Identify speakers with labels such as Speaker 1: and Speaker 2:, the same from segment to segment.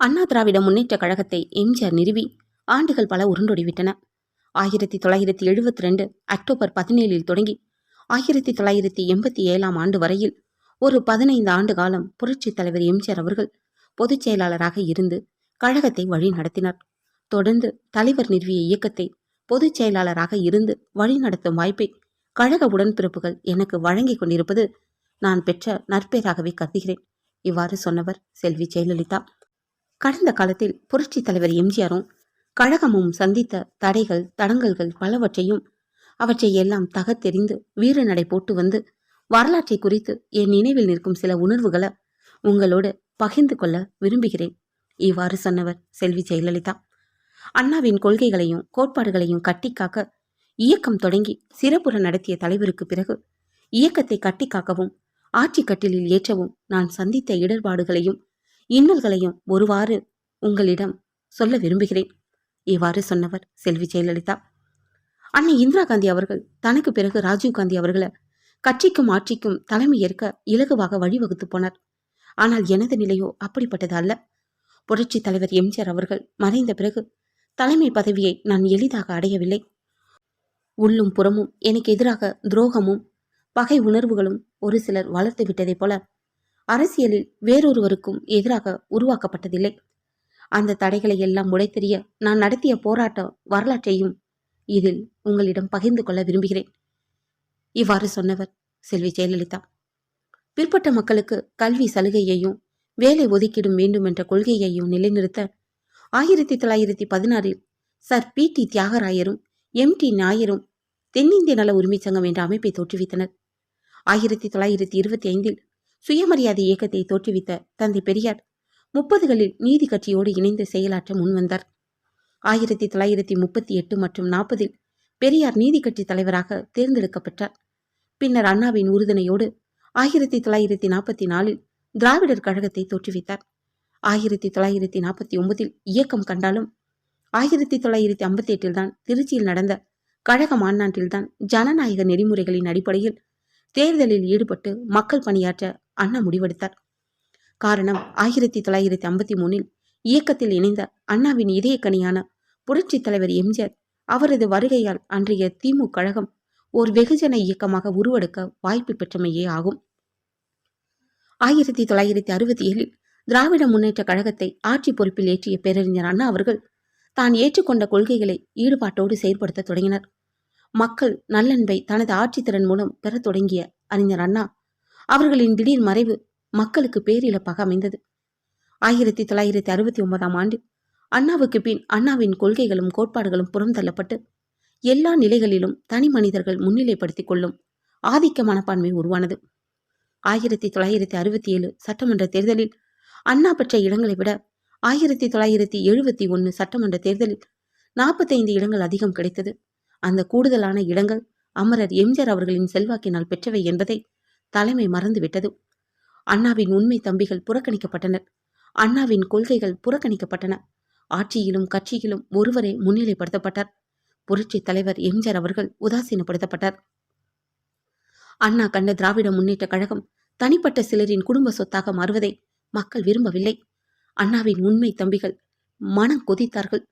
Speaker 1: அண்ணா திராவிட முன்னேற்ற கழகத்தை எம்ஜிஆர் நிறுவி ஆண்டுகள் பல உருண்டோடிவிட்டன. ஆயிரத்தி தொள்ளாயிரத்தி எழுபத்தி ரெண்டு அக்டோபர் பதினேழில் தொடங்கி ஆயிரத்தி தொள்ளாயிரத்தி எண்பத்தி ஏழாம் ஆண்டு வரையில் ஒரு பதினைந்து ஆண்டு காலம் புரட்சித் தலைவர் எம்ஜிஆர் அவர்கள் பொதுச் செயலாளராக இருந்து கழகத்தை வழி நடத்தினார். தொடர்ந்து தலைவர் நிறுவிய இயக்கத்தை பொதுச் செயலாளராக இருந்து வழிநடத்தும் வாய்ப்பை கழக உடன்பிறப்புகள் எனக்கு வழங்கிக் கொண்டிருப்பது நான் பெற்ற நற்பேராகவே கருதுகிறேன். இவ்வாறு சொன்னவர் செல்வி ஜெயலலிதா. கடந்த காலத்தில் புரட்சித் தலைவர் எம்ஜிஆரும் கழகமும் சந்தித்த தடைகள் தடங்கல்கள் பலவற்றையும் அவற்றை எல்லாம் தகத்தெறிந்து வீர நடை போட்டு வந்து வரலாற்றை குறித்து என் நினைவில் நிற்கும் சில உணர்வுகளை உங்களோடு பகிர்ந்து கொள்ள விரும்புகிறேன். இவ்வாறு சொன்னவர் செல்வி ஜெயலலிதா. அண்ணாவின் கொள்கைகளையும் கோட்பாடுகளையும் கட்டி காக்க இயக்கம் தொடங்கி சிறப்புற நடத்திய தலைவருக்கு பிறகு இயக்கத்தை கட்டிக்காக்கவும் ஆட்சி கட்டிலில் ஏற்றவும் நான் சந்தித்த இடர்பாடுகளையும் இன்னல்களையும் ஒருவாறு உங்களிடம் சொல்ல விரும்புகிறேன். இவ்வாறு சொன்னவர் செல்வி ஜெயலலிதா. அன்னை இந்திரா காந்தி அவர்கள் தனக்கு பிறகு ராஜீவ் காந்தி அவர்களை கட்சிக்கும் ஆட்சிக்கும் தலைமை ஏற்க இலகுவாக வழிவகுத்து போனார். ஆனால் எனது நிலையோ அப்படிப்பட்டது அல்ல. புரட்சி தலைவர் எம்ஜிஆர் அவர்கள் மறைந்த பிறகு தலைமை பதவியை நான் எளிதாக அடையவில்லை. உள்ளும் புறமும் எனக்கு எதிராக துரோகமும் பகை உணர்வுகளும் ஒரு சிலர் வளர்த்து விட்டதைப் போல அரசியலில் வேறொருவருக்கும் எதிராக உருவாக்கப்பட்டதில்லை. அந்த தடைகளை எல்லாம் உடைத்தெறிய நான் நடத்திய போராட்ட வரலாற்றையும் இதில் உங்களிடம் பகிர்ந்து கொள்ள விரும்புகிறேன். இவ்வாறு சொன்னவர் செல்வி ஜெயலலிதா. பிற்பட்ட மக்களுக்கு கல்வி சலுகையையும் வேலை ஒதுக்கீடும் வேண்டும் என்ற கொள்கையையும் நிலைநிறுத்த ஆயிரத்தி தொள்ளாயிரத்தி பதினாறில் சர் பி டி தியாகராயரும் எம் டி நாயரும் தென்னிந்திய நல உரிமைச் சங்கம் என்ற அமைப்பை தோற்றுவித்தனர். ஆயிரத்தி தொள்ளாயிரத்தி இருபத்தி ஐந்தில் சுயமரியாதை இயக்கத்தை தோற்றுவித்த தந்தை பெரியார் முப்பதுகளில் நீதி கட்சியோடு இணைந்து செயலாற்ற முன்வந்தார். ஆயிரத்தி தொள்ளாயிரத்தி முப்பத்தி எட்டு மற்றும் நாற்பதில் பெரியார் நீதி கட்சி தலைவராக தேர்ந்தெடுக்கப்பட்டார். பின்னர் அண்ணாவின் உறுதுணையோடு ஆயிரத்தி தொள்ளாயிரத்தி நாற்பத்தி நாலில் திராவிடர் கழகத்தை தோற்றுவித்தார். ஆயிரத்தி தொள்ளாயிரத்தி நாற்பத்தி ஒன்பதில் இயக்கம் கண்டாலும் ஆயிரத்தி தொள்ளாயிரத்தி ஐம்பத்தி எட்டில் தான் திருச்சியில் நடந்த கழக மாநாட்டில்தான் ஜனநாயக நெறிமுறைகளின் அடிப்படையில் தேர்தலில் ஈடுபட்டு மக்கள் பணியாற்ற அண்ணா முடிவெடுத்தார். காரணம் ஆயிரத்தி தொள்ளாயிரத்தி ஐம்பத்தி மூணில் இயக்கத்தில் இணைந்த அண்ணாவின் இதயக்கனியான புரட்சித் தலைவர் எம்ஜிஆர் அவரது வருகையால் அன்றைய திமுக கழகம் ஒரு வெகுஜன இயக்கமாக உருவெடுக்க வாய்ப்பு பெற்றமையே ஆகும். ஆயிரத்தி தொள்ளாயிரத்தி அறுபத்தி ஏழில் திராவிட முன்னேற்ற கழகத்தை ஆட்சி பொறுப்பில் ஏற்றிய பேரறிஞர் அண்ணா அவர்கள் தான் ஏற்றுக்கொண்ட கொள்கைகளை ஈடுபாட்டோடு செயற்படுத்த தொடங்கினர். மக்கள் நல்லன்பை தனது ஆட்சித்திறன் மூலம் பெறத் தொடங்கிய அறிஞர் அண்ணா அவர்களின் திடீர் மறைவு மக்களுக்கு பேரிழப்பாக அமைந்தது. ஆயிரத்தி தொள்ளாயிரத்தி அறுபத்தி ஒன்பதாம் ஆண்டு அண்ணாவுக்கு பின் அண்ணாவின் கொள்கைகளும் கோட்பாடுகளும் புறம் தள்ளப்பட்டு எல்லா நிலைகளிலும் தனி மனிதர்கள் முன்னிலைப்படுத்திக் கொள்ளும் ஆதிக்க மனப்பான்மை உருவானது. ஆயிரத்தி தொள்ளாயிரத்தி அறுபத்தி ஏழு சட்டமன்ற தேர்தலில் அண்ணா பெற்ற இடங்களை விட ஆயிரத்தி தொள்ளாயிரத்தி எழுபத்தி ஒன்று சட்டமன்ற தேர்தலில் நாற்பத்தைந்து இடங்கள் அதிகம் கிடைத்தது. அந்த கூடுதலான இடங்கள் அமரர் எம்ஜிஆர் அவர்களின் செல்வாக்கினால் பெற்றவை என்பதை தலைமை மறந்துவிட்டது. அண்ணாவின் உண்மை தம்பிகள் புறக்கணிக்கப்பட்டனர். அண்ணாவின் கொள்கைகள் புறக்கணிக்கப்பட்டன. ஆட்சியிலும் கட்சியிலும் ஒருவரே முன்னிலைப்படுத்தப்பட்டார். புரட்சி தலைவர் எம்ஜிஆர் அவர்கள் உதாசீனப்படுத்தப்பட்டார். அண்ணா கண்ட திராவிட முன்னேற்ற கழகம் தனிப்பட்ட சிலரின் குடும்ப சொத்தாக மாறுவதை மக்கள் விரும்பவில்லை. அண்ணாவின் உண்மை தம்பிகள் மனம் கொதித்தார்கள்.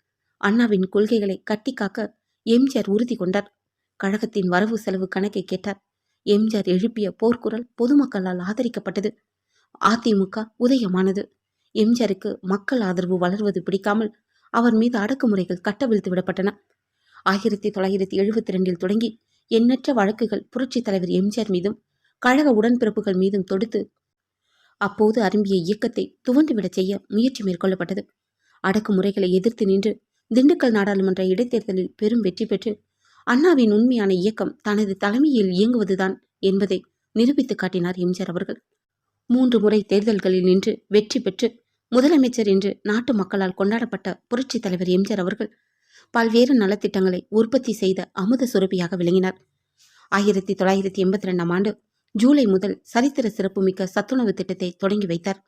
Speaker 1: அண்ணாவின் கொள்கைகளை கட்டி காக்க எம்ஜிஆர் உறுதி கொண்டார். கழகத்தின் வரவு செலவு கணக்கை கேட்டார். எம்ஜிஆர் எழுப்பிய போர்க்குரல் பொதுமக்களால் ஆதரிக்கப்பட்டது. அதிமுக உதயமானது. எம்ஜிஆருக்கு மக்கள் ஆதரவு வளர்வது பிடிக்காமல் அவர் மீது அடக்குமுறைகள் கட்டவிழ்த்து விடப்பட்டன. ஆயிரத்தி தொள்ளாயிரத்தி எழுபத்தி ரெண்டில் தொடங்கி எண்ணற்ற வழக்குகள் புரட்சித் தலைவர் எம்ஜிஆர் மீதும் கழக உடன்பிறப்புகள் மீதும் தொடுத்து அப்போது அரும்பிய இயக்கத்தை துவண்டுவிடச் செய்ய முயற்சி மேற்கொள்ளப்பட்டது. அடக்குமுறைகளை எதிர்த்து நின்று திண்டுக்கல் நாடாளுமன்ற இடைத்தேர்தலில் பெரும் வெற்றி பெற்று அண்ணாவின் உண்மையான இயக்கம் தனது தலைமையில் இயங்குவதுதான் என்பதை நிரூபித்து காட்டினார் எம்ஜிஆர் அவர்கள். மூன்று முறை தேர்தல்களில் நின்று வெற்றி பெற்று முதலமைச்சர் என்று நாட்டு மக்களால் கொண்டாடப்பட்ட புரட்சித் தலைவர் எம்ஜிஆர் அவர்கள் பல்வேறு நலத்திட்டங்களை உற்பத்தி செய்த அமுத சுரபியாக விளங்கினார். ஆயிரத்தி தொள்ளாயிரத்தி எண்பத்தி ரெண்டாம் ஆண்டு ஜூலை முதல் சரித்திர சிறப்புமிக்க சத்துணவு திட்டத்தை தொடங்கி வைத்தார்.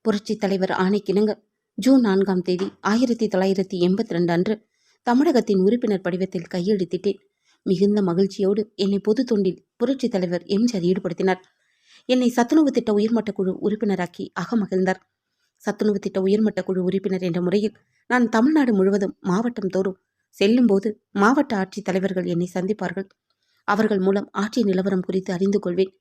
Speaker 1: புரட்சித் தலைவர் ஆணைக்கிணங்க ஜூன் நான்காம் தேதி ஆயிரத்தி தொள்ளாயிரத்தி எண்பத்தி ரெண்டு அன்று தமிழகத்தின் உறுப்பினர் படிவத்தில் கையெழுத்திட்டேன். மிகுந்த மகிழ்ச்சியோடு என்னை பொது தொண்டில் புரட்சித் தலைவர் எம்ஜிஆர் ஈடுபடுத்தினார். என்னை சத்துணவு திட்ட உயர்மட்ட குழு உறுப்பினராக்கி அகமகிழ்ந்தார். சத்துணவு திட்ட உயர்மட்ட குழு உறுப்பினர் என்ற முறையில் நான் தமிழ்நாடு முழுவதும் மாவட்டம் தோறும் செல்லும்போது மாவட்ட ஆட்சித் தலைவர்கள் என்னை சந்திப்பார்கள். அவர்கள் மூலம் ஆட்சி நிலவரம் குறித்து அறிந்து கொள்வேன்.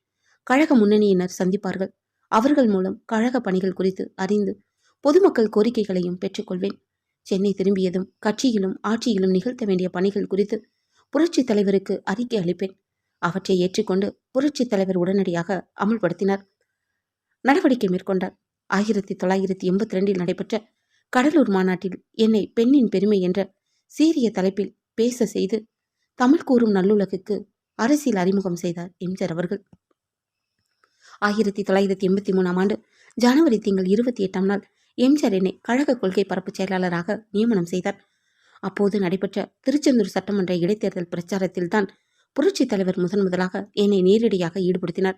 Speaker 1: கழக முன்னணியினர் சந்திப்பார்கள். அவர்கள் மூலம் கழக பணிகள் குறித்து அறிந்து பொதுமக்கள் கோரிக்கைகளையும் பெற்றுக்கொள்வேன் சென்னை திரும்பியதும் கட்சியிலும் ஆட்சியிலும் நிகழ்த்த வேண்டிய பணிகள் குறித்து புரட்சித் தலைவருக்கு அறிக்கை அளிப்பேன். அவற்றை ஏற்றுக்கொண்டு புரட்சித் தலைவர் உடனடியாக அமல்படுத்தினார். நடவடிக்கை மேற்கொண்டார் ஆயிரத்தி தொள்ளாயிரத்தி எண்பத்தி ரெண்டில் நடைபெற்ற கடலூர் மாநாட்டில் என்னை பெண்ணின் பெருமை என்ற சீரிய தலைப்பில் பேச செய்து தமிழ் கூறும் நல்லுலகுக்கு அரசியல் அறிமுகம் செய்தார் எம்ஜிஆர் அவர்கள். ஆயிரத்தி தொள்ளாயிரத்தி எண்பத்தி மூணாம் ஆண்டு ஜனவரி திங்கள் இருபத்தி எட்டாம் நாள் எம்ஜிஆரினை கழக கொள்கை பரப்பு செயலாளராக நியமனம் செய்தார். அப்போது நடைபெற்ற திருச்செந்தூர் சட்டமன்ற இடைத்தேர்தல் பிரச்சாரத்தில்தான் புரட்சித் தலைவர் முதன் முதலாக என்னை நேரடியாக ஈடுபடுத்தினார்.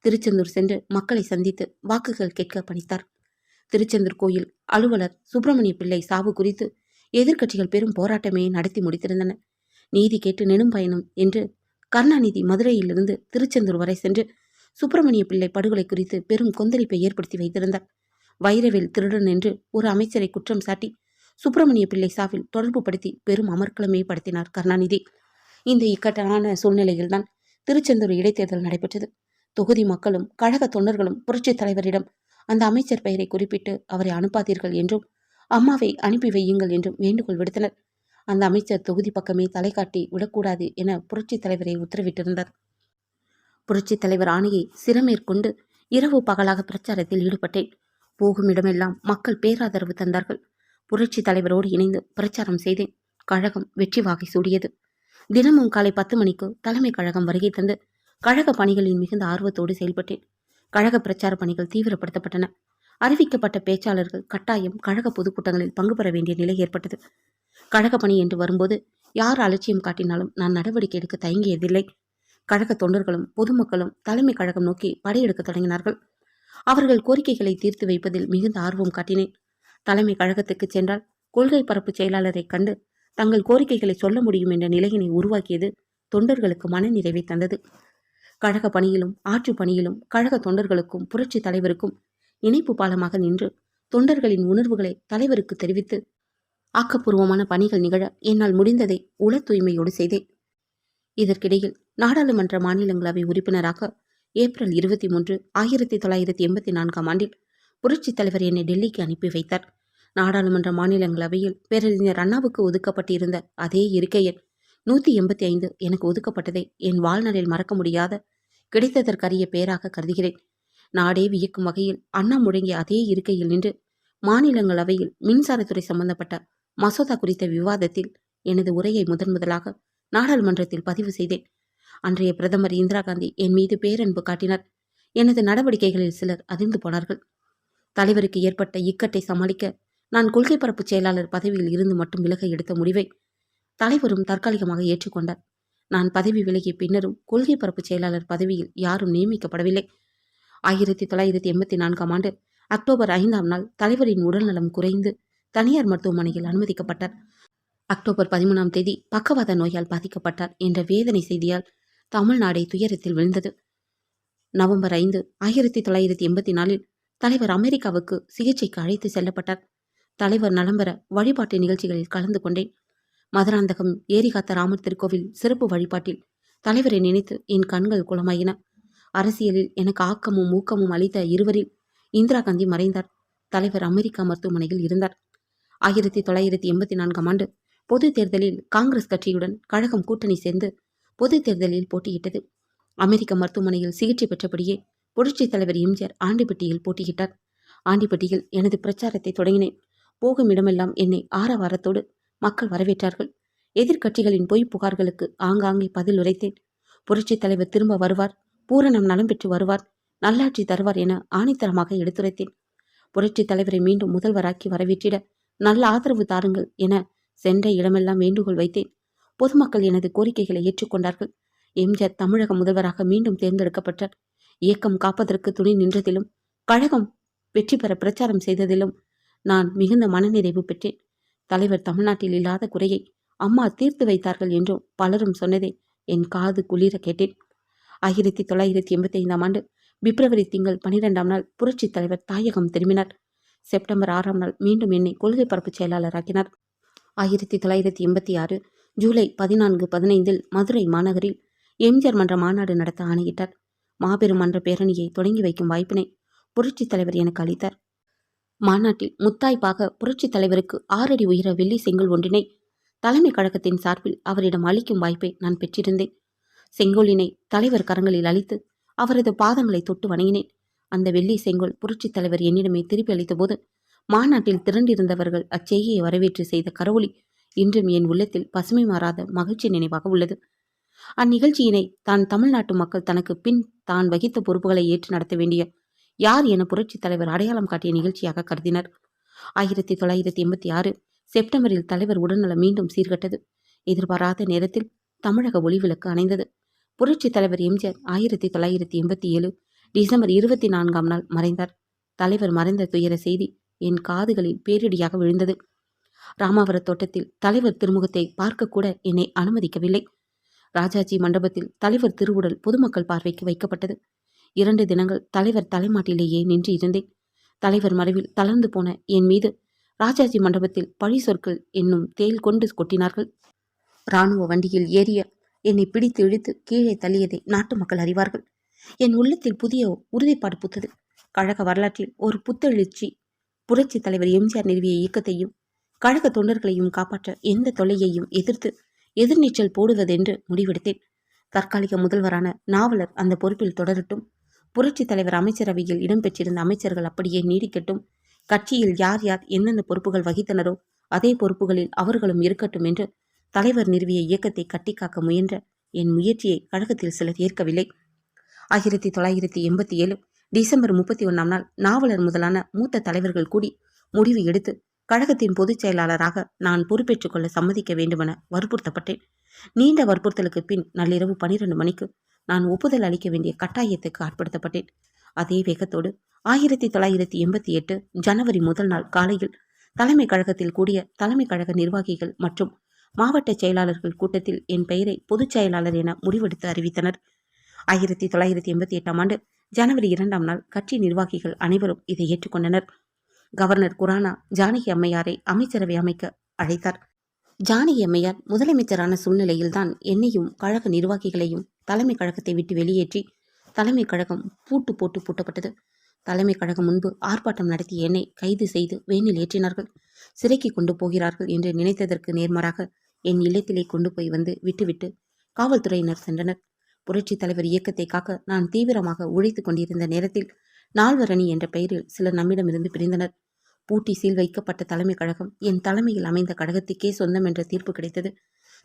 Speaker 1: திருச்செந்தூர் சென்று மக்களை சந்தித்து வாக்குகள் கேட்க பணித்தார். திருச்செந்தூர் கோயில் அலுவலர் சுப்பிரமணிய பிள்ளை சாவு குறித்து எதிர்க்கட்சிகள் பெரும் போராட்டமே நடத்தி முடித்திருந்தன. நீதி கேட்டு நெடும் பயணம் என்று கருணாநிதி மதுரையிலிருந்து திருச்செந்தூர் வரை சென்று சுப்பிரமணிய பிள்ளை படுகொலை குறித்து பெரும் கொந்தளிப்பை ஏற்படுத்தி வைத்திருந்தார். வைரவேல் திருடன் என்று ஒரு அமைச்சரை குற்றம் சாட்டி சுப்பிரமணிய பிள்ளை சாவில் தொடர்பு படுத்தி பெரும் அமர்க்களமே படுத்தினார் கருணாநிதி. இந்த இக்கட்டான சூழ்நிலையில்தான் திருச்செந்தூர் இடைத்தேர்தல் நடைபெற்றது. தொகுதி மக்களும் கழக தொண்டர்களும் புரட்சித் தலைவரிடம் அந்த அமைச்சர் பெயரை குறிப்பிட்டு அவரை அனுப்பாதீர்கள் என்றும் அம்மாவை அனுப்பி வையுங்கள் என்றும் வேண்டுகோள் விடுத்தனர். அந்த அமைச்சர் தொகுதி பக்கமே தலை காட்டி விடக்கூடாது என புரட்சித் தலைவரை உத்தரவிட்டிருந்தார். புரட்சித் தலைவர் ஆணையை சிறமேற்கொண்டு இரவு பகலாக பிரச்சாரத்தில் ஈடுபட்டேன். போகும் இடமெல்லாம் மக்கள் பேராதரவு தந்தார்கள். புரட்சித் தலைவரோடு இணைந்து பிரச்சாரம் செய்தேன். கழகம் வெற்றி வாகை சூடியது. தினமும் காலை பத்து மணிக்கு தலைமை கழகம் வருகை தந்து கழக பணிகளில் மிகுந்த ஆர்வத்தோடு செயல்பட்டேன். கழக பிரச்சார பணிகள் தீவிரப்படுத்தப்பட்டன. அறிவிக்கப்பட்ட பேச்சாளர்கள் கட்டாயம் கழக பொதுக்கூட்டங்களில் பங்கு பெற வேண்டிய நிலை ஏற்பட்டது. கழக பணி என்று வரும்போது யார் அலட்சியம் காட்டினாலும் நான் நடவடிக்கை எடுக்க தயங்கியதில்லை. கழக தொண்டர்களும் பொதுமக்களும் தலைமை கழகம் நோக்கி படையெடுக்க தொடங்கினார்கள். அவர்கள் கோரிக்கைகளை தீர்த்து வைப்பதில் மிகுந்த ஆர்வம் காட்டினேன். தலைமை கழகத்துக்கு சென்றால் கொள்கை பரப்பு செயலாளரை கண்டு தங்கள் கோரிக்கைகளை சொல்ல முடியும் என்ற நிலையினை உருவாக்கியது தொண்டர்களுக்கு மனநிறைவை தந்தது. கழக பணியிலும் ஆட்சி பணியிலும் கழக தொண்டர்களுக்கும் புரட்சி தலைவருக்கும் இணைப்பு பாலமாக நின்று தொண்டர்களின் உணர்வுகளை தலைவருக்கு தெரிவித்து ஆக்கப்பூர்வமான பணிகள் நிகழ என்னால் முடிந்ததை உள தூய்மையோடு செய்தேன். இதற்கிடையில் நாடாளுமன்ற மாநிலங்களவை உறுப்பினராக ஏப்ரல் இருபத்தி மூன்று ஆயிரத்தி தொள்ளாயிரத்தி எண்பத்தி நான்காம் ஆண்டில் புரட்சித் தலைவர் என்னை டெல்லிக்கு அனுப்பி வைத்தார். நாடாளுமன்ற மாநிலங்களவையில் பேரறிஞர் அண்ணாவுக்கு ஒதுக்கப்பட்டிருந்த அதே இருக்கை எண் நூற்றி எண்பத்தி ஐந்து எனக்கு ஒதுக்கப்பட்டதை என் வாழ்நாளில் மறக்க முடியாத கிடைத்ததற்கரிய பெயராக கருதுகிறேன். நாடே வியக்கும் வகையில் அண்ணா முழங்கிய அதே இருக்கையில் நின்று மாநிலங்களவையில் மின்சாரத்துறை சம்பந்தப்பட்ட மசோதா குறித்த விவாதத்தில் எனது உரையை முதன் முதலாக நாடாளுமன்றத்தில் பதிவு செய்தேன். அன்றைய பிரதமர் இந்திரா காந்தி என் மீது பேரன்பு காட்டினார். எனது நடவடிக்கைகளில் சிலர் அதிர்ந்து போனார்கள். தலைவருக்கு ஏற்பட்ட இக்கட்டை சமாளிக்க நான் கொள்கை பரப்பு செயலாளர் பதவியில் இருந்து மட்டும் விலக எடுத்த முடிவை தலைவரும் தற்காலிகமாக ஏற்றுக்கொண்டார். நான் பதவி விலகிய பின்னரும் கொள்கை பரப்பு செயலாளர் பதவியில் யாரும் நியமிக்கப்படவில்லை. ஆயிரத்தி தொள்ளாயிரத்தி எண்பத்தி நான்காம் ஆண்டு அக்டோபர் ஐந்தாம் நாள் தலைவரின் உடல்நலம் குறைந்து தனியார் மருத்துவமனையில் அனுமதிக்கப்பட்டார். அக்டோபர் பதிமூணாம் தேதி பக்கவாத நோயால் பாதிக்கப்பட்டார் என்ற வேதனை செய்தியால் தமிழ்நாடை துயரத்தில் விழுந்தது. நவம்பர் ஐந்து ஆயிரத்தி தொள்ளாயிரத்தி எண்பத்தி நாலில் தலைவர் அமெரிக்காவுக்கு சிகிச்சைக்கு அழைத்து செல்லப்பட்டார். தலைவர் நலம்பெற வழிபாட்டு நிகழ்ச்சிகளில் கலந்து கொண்டேன். மதுராந்தகம் ஏரிகாத்த ராமர் திருக்கோவில் சிறப்பு வழிபாட்டில் தலைவரை நினைத்து என் கண்கள் குளமாயின. அரசியலில் எனக்கு ஆக்கமும் ஊக்கமும் அளித்த இருவரில் இந்திரா காந்தி மறைந்தார். தலைவர் அமெரிக்கா மருத்துவமனையில் இருந்தார். ஆயிரத்தி தொள்ளாயிரத்தி எண்பத்தி நான்காம் ஆண்டு பொது தேர்தலில் காங்கிரஸ் கட்சியுடன் கழகம் கூட்டணி சேர்ந்து பொது தேர்தலில் போட்டியிட்டது. அமெரிக்க மருத்துவமனையில் சிகிச்சை பெற்றபடியே புரட்சித் தலைவர் எம்ஜிஆர் ஆண்டிப்பட்டியில் போட்டியிட்டார். ஆண்டிப்பட்டியில் எனது பிரச்சாரத்தை தொடங்கினேன். போகும் இடமெல்லாம் என்னை ஆரவாரத்தோடு மக்கள் வரவேற்றார்கள். எதிர்க்கட்சிகளின் பொய் புகார்களுக்கு ஆங்காங்கே பதில் உரைத்தேன். புரட்சித் தலைவர் திரும்ப வருவார். பூரணம் நலம் பெற்று வருவார். நல்லாட்சி தருவார் என ஆணித்தரமாக எடுத்துரைத்தேன். புரட்சித் தலைவரை மீண்டும் முதல்வராக்கி வரவேற்றிட நல்ல ஆதரவு தாருங்கள் என சென்ற இடமெல்லாம் வேண்டுகோள் வைத்தேன். பொதுமக்கள் எனது கோரிக்கைகளை ஏற்றுக்கொண்டார்கள். எம்ஜிஆர் தமிழக முதல்வராக மீண்டும் தேர்ந்தெடுக்கப்பட்டார். இயக்கம் காப்பதற்கு துணை நின்றதிலும் கழகம் வெற்றி பெற பிரச்சாரம் செய்ததிலும் நான் மிகுந்த மனநிறைவு பெற்றேன். தலைவர் தமிழ்நாட்டில் இல்லாத குறையை அம்மா தீர்த்து வைத்தார்கள் என்றும் பலரும் சொன்னதை என் காது குளிர கேட்டேன். ஆயிரத்தி தொள்ளாயிரத்தி எண்பத்தி ஐந்தாம் ஆண்டு பிப்ரவரி திங்கள் பனிரெண்டாம் நாள் புரட்சித் தலைவர் தாயகம் திரும்பினார். செப்டம்பர் ஆறாம் நாள் மீண்டும் என்னை கொள்கை பரப்பு செயலாளராக்கினார். ஆயிரத்தி தொள்ளாயிரத்தி எண்பத்தி ஆறு ஜூலை பதினான்கு பதினைந்தில் மதுரை மாநகரில் எம்ஜிஆர் மன்ற மாநாடு நடத்த ஆணையிட்டார். மாபெரும் மன்ற பேரணியை தொடங்கி வைக்கும் வாய்ப்பினை புரட்சித் தலைவர் எனக்கு அளித்தார். மாநாட்டில் முத்தாய்ப்பாக புரட்சித் தலைவருக்கு ஆறடி உயர வெள்ளி செங்கல் ஒன்றினை தலைமை கழகத்தின் சார்பில் அவரிடம் அளிக்கும் வாய்ப்பை நான் பெற்றிருந்தேன். செங்கோலினை தலைவர் கரங்களில் அளித்து அவரது பாதங்களை தொட்டு வணங்கினேன். அந்த வெள்ளி செங்கோல் புரட்சித் தலைவர் என்னிடமே திருப்பி அளித்தபோது மாநாட்டில் திரண்டிருந்தவர்கள் அச்செய்கையை வரவேற்று செய்த கரவொலி இன்றும் என் உள்ளத்தில் பசுமை மாறாத மகிழ்ச்சி நினைவாக உள்ளது. அந்நிகழ்ச்சியினை தான் தமிழ்நாட்டு மக்கள் தனக்கு பின் தான் வகித்த பொறுப்புகளை ஏற்று நடத்த வேண்டிய யார் என புரட்சித் தலைவர் அடையாளம் காட்டிய நிகழ்ச்சியாக கருதினர். ஆயிரத்தி தொள்ளாயிரத்தி எண்பத்தி ஆறு செப்டம்பரில் தலைவர் உடல்நலம் மீண்டும் சீர்கட்டது. எதிர்பாராத நேரத்தில் தமிழக ஒளிவிளக்கு அணைந்தது. புரட்சித் தலைவர் எம்ஜிஆர் ஆயிரத்தி தொள்ளாயிரத்தி எண்பத்தி ஏழு டிசம்பர் இருபத்தி நான்காம் நாள் மறைந்தார். தலைவர் மறைந்த துயர செய்தி என் காதுகளில் பேரிடியாக விழுந்தது. ராமாவர தோட்டத்தில் தலைவர் திருமுகத்தை பார்க்கக்கூட என்னை அனுமதிக்கவில்லை. ராஜாஜி மண்டபத்தில் தலைவர் திருவுடல் பொதுமக்கள் பார்வைக்கு வைக்கப்பட்டது. இரண்டு தினங்கள் தலைவர் தலைமாட்டிலேயே நின்று இருந்தேன். தலைவர் மறைவில் தளர்ந்து போன என் மீது ராஜாஜி மண்டபத்தில் பழி சொற்கள் என்னும் தேல் கொண்டு கொட்டினார்கள். இராணுவ வண்டியில் ஏறிய என்னை பிடித்து இழுத்து கீழே தள்ளியதை நாட்டு மக்கள் அறிவார்கள். என் உள்ளத்தில் புதிய உறுதிப்பாடு புத்தது. கழக வரலாற்றில் ஒரு புத்தெழுச்சி புரட்சி தலைவர் எம்ஜிஆர் நிறுவிய இயக்கத்தையும் கழக தொண்டர்களையும் காப்பாற்ற எந்த தொல்லையையும் எதிர்த்து எதிர்நீச்சல் போடுவதென்று முடிவெடுத்தேன். தற்காலிக முதல்வரான நாவலர் அந்த பொறுப்பில் தொடரட்டும். புரட்சி தலைவர் அமைச்சரவையில் இடம்பெற்றிருந்த அமைச்சர்கள் அப்படியே நீடிக்கட்டும். கட்சியில் யார் யார் எந்தெந்த பொறுப்புகள் வகித்தனரோ அதே பொறுப்புகளில் அவர்களும் இருக்கட்டும் என்று தலைவர் நிறுவிய இயக்கத்தை கட்டிக்காக்க முயன்ற என் முயற்சியை கழகத்தில் சிலர் ஏற்கவில்லை. ஆயிரத்தி தொள்ளாயிரத்தி எண்பத்தி ஏழு டிசம்பர் முப்பத்தி ஒன்றாம் நாள் நாவலர் முதலான மூத்த தலைவர்கள் கூடி முடிவு எடுத்து கழகத்தின் பொதுச் செயலாளராக நான் பொறுப்பேற்றுக் கொள்ள சம்மதிக்க வேண்டுமென வற்புறுத்தப்பட்டேன். நீண்ட வற்புறுத்தலுக்கு பின் நள்ளிரவு பனிரெண்டு மணிக்கு நான் ஒப்புதல் அளிக்க வேண்டிய கட்டாயத்துக்கு ஆட்படுத்தப்பட்டேன். அதே வேகத்தோடு ஆயிரத்தி தொள்ளாயிரத்தி எண்பத்தி எட்டு ஜனவரி முதல் நாள் காலையில் தலைமை கழகத்தில் கூடிய தலைமை கழக நிர்வாகிகள் மற்றும் மாவட்ட செயலாளர்கள் கூட்டத்தில் என் பெயரை பொதுச் செயலாளர் என முடிவெடுத்து அறிவித்தனர். ஆயிரத்தி தொள்ளாயிரத்தி எண்பத்தி எட்டாம் ஆண்டு ஜனவரி இரண்டாம் நாள் கட்சி நிர்வாகிகள் அனைவரும் இதை ஏற்றுக்கொண்டனர். கவர்னர் குரானா ஜானகி அம்மையாரை அமைச்சரவை அமைக்க அழைத்தார். ஜானகி அம்மையார் முதலமைச்சரான சூழ்நிலையில்தான் என்னையும் கழக நிர்வாகிகளையும் தலைமை கழகத்தை விட்டு வெளியேற்றி தலைமை கழகம் பூட்டு போட்டு பூட்டப்பட்டது. தலைமை கழகம் முன்பு ஆர்ப்பாட்டம் நடத்திய என்னை கைது செய்து வேனில் ஏற்றினார்கள். சிறைக்கு கொண்டு போகிறார்கள் என்று நினைத்ததற்கு நேர்மாறாக என் இல்லத்திலே கொண்டு போய் வந்து விட்டுவிட்டு காவல்துறையினர் சென்றனர். புரட்சி தலைவர் இயக்கத்தை காக்க நான் தீவிரமாக உழைத்துக் கொண்டிருந்த நேரத்தில் நால்வரணி என்ற பெயரில் சிலர் நம்மிடமிருந்து பிரிந்தனர். பூட்டி சீல் வைக்கப்பட்ட தலைமை கழகம் என் தலைமையில் அமைந்த கழகத்துக்கே சொந்தம் என்ற தீர்ப்பு கிடைத்தது.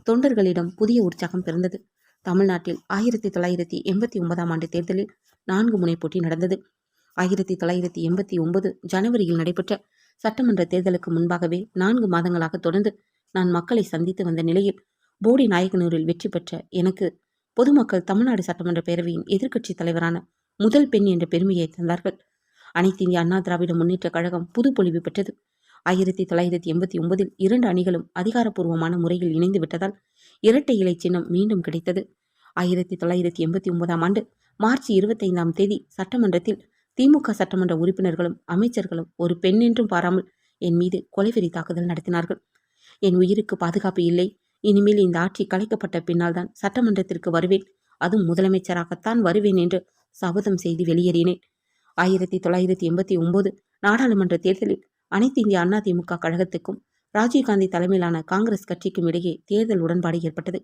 Speaker 1: தொண்டர்களிடம் புதிய உற்சாகம் பிறந்தது. தமிழ்நாட்டில் ஆயிரத்தி தொள்ளாயிரத்தி எண்பத்தி ஒன்பதாம் ஆண்டு தேர்தலில் நான்கு முனை போட்டி நடந்தது. ஆயிரத்தி தொள்ளாயிரத்தி எண்பத்தி ஒன்பது ஜனவரியில் நடைபெற்ற சட்டமன்ற தேர்தலுக்கு முன்பாகவே நான்கு மாதங்களாக தொடர்ந்து நான் மக்களை சந்தித்து வந்த நிலையில் போடி நாயக்கனூரில் வெற்றி பெற்ற எனக்கு பொதுமக்கள் தமிழ்நாடு சட்டமன்ற பேரவையின் எதிர்க்கட்சித் தலைவரான முதல் பெண் என்ற பெருமையை தந்தார்கள். அனைத்து இந்திய அண்ணா திராவிட முன்னேற்ற கழகம் புது பொலிவு பெற்றது. ஆயிரத்தி தொள்ளாயிரத்தி எண்பத்தி ஒன்பதில் இரண்டு அணிகளும் அதிகாரப்பூர்வமான முறையில் இணைந்து விட்டதால் இரட்டை இலை சின்னம் மீண்டும் கிடைத்தது. ஆயிரத்தி தொள்ளாயிரத்தி எண்பத்தி ஒன்பதாம் ஆண்டு மார்ச் இருபத்தைந்தாம் தேதி சட்டமன்றத்தில் திமுக சட்டமன்ற உறுப்பினர்களும் அமைச்சர்களும் ஒரு பெண் என்றும் பாராமல் என் மீது கொலைவெறி தாக்குதல் நடத்தினார்கள். என் உயிருக்கு பாதுகாப்பு இல்லை. இனிமேல் இந்த ஆட்சி கலைக்கப்பட்ட பின்னால் தான் சட்டமன்றத்திற்கு வருவேன். அதுவும் முதலமைச்சராகத்தான் வருவேன் என்று சபதம் செய்து வெளியேறினேன். ஆயிரத்தி தொள்ளாயிரத்தி எண்பத்தி ஒன்பது நாடாளுமன்ற தேர்தலில் அனைத்து இந்திய அண்ணா திமுக கழகத்துக்கும் ராஜீவ்காந்தி தலைமையிலான காங்கிரஸ் கட்சிக்கும் இடையே தேர்தல் உடன்பாடு ஏற்பட்டது.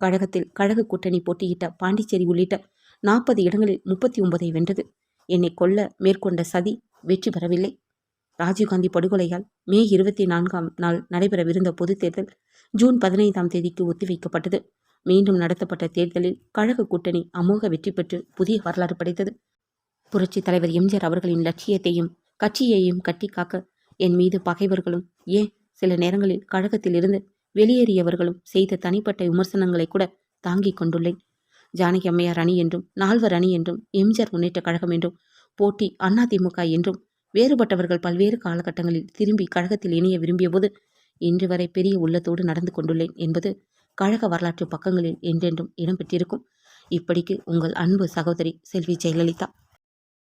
Speaker 1: கழகத்தில் கழக கூட்டணி போட்டியிட்ட பாண்டிச்சேரி உள்ளிட்ட நாற்பது இடங்களில் முப்பத்தி ஒன்பதை வென்றது. என்னை கொல்ல மேற்கொண்ட சதி வெற்றி பெறவில்லை. ராஜீவ்காந்தி படுகொலையால் மே இருபத்தி நான்காம் நாள் நடைபெறவிருந்த பொதுத் தேர்தல் ஜூன் பதினைந்தாம் தேதிக்கு ஒத்திவைக்கப்பட்டது. மீண்டும் நடத்தப்பட்ட தேர்தலில் கழக கூட்டணி அமோக வெற்றி பெற்று புதிய வரலாறு படைத்தது. புரட்சி தலைவர் எம்ஜிஆர் அவர்களின் லட்சியத்தையும் கட்சியையும் கட்டி காக்க என் மீது பகைவர்களும் ஏன் சில நேரங்களில் கழகத்தில் இருந்து வெளியேறியவர்களும் செய்த தனிப்பட்ட விமர்சனங்களை கூட தாங்கிக் கொண்டுள்ளேன். ஜானகி அம்மையார் அணி என்றும் நால்வர் அணி என்றும் எம்ஜிஆர் முன்னேற்ற கழகம் என்றும் போட்டி அதிமுக என்றும் வேறுபட்டவர்கள் பல்வேறு காலகட்டங்களில் திரும்பி கழகத்தில் இணைய விரும்பியபோது இன்று வரை பெரிய உள்ளத்தோடு நடந்து கொண்டுள்ளேன் என்பது கழக வரலாற்று பக்கங்களில் என்றென்றும் இடம்பெற்றிருக்கும். இப்படிக்கு உங்கள் அன்பு சகோதரி செல்வி ஜெயலலிதா.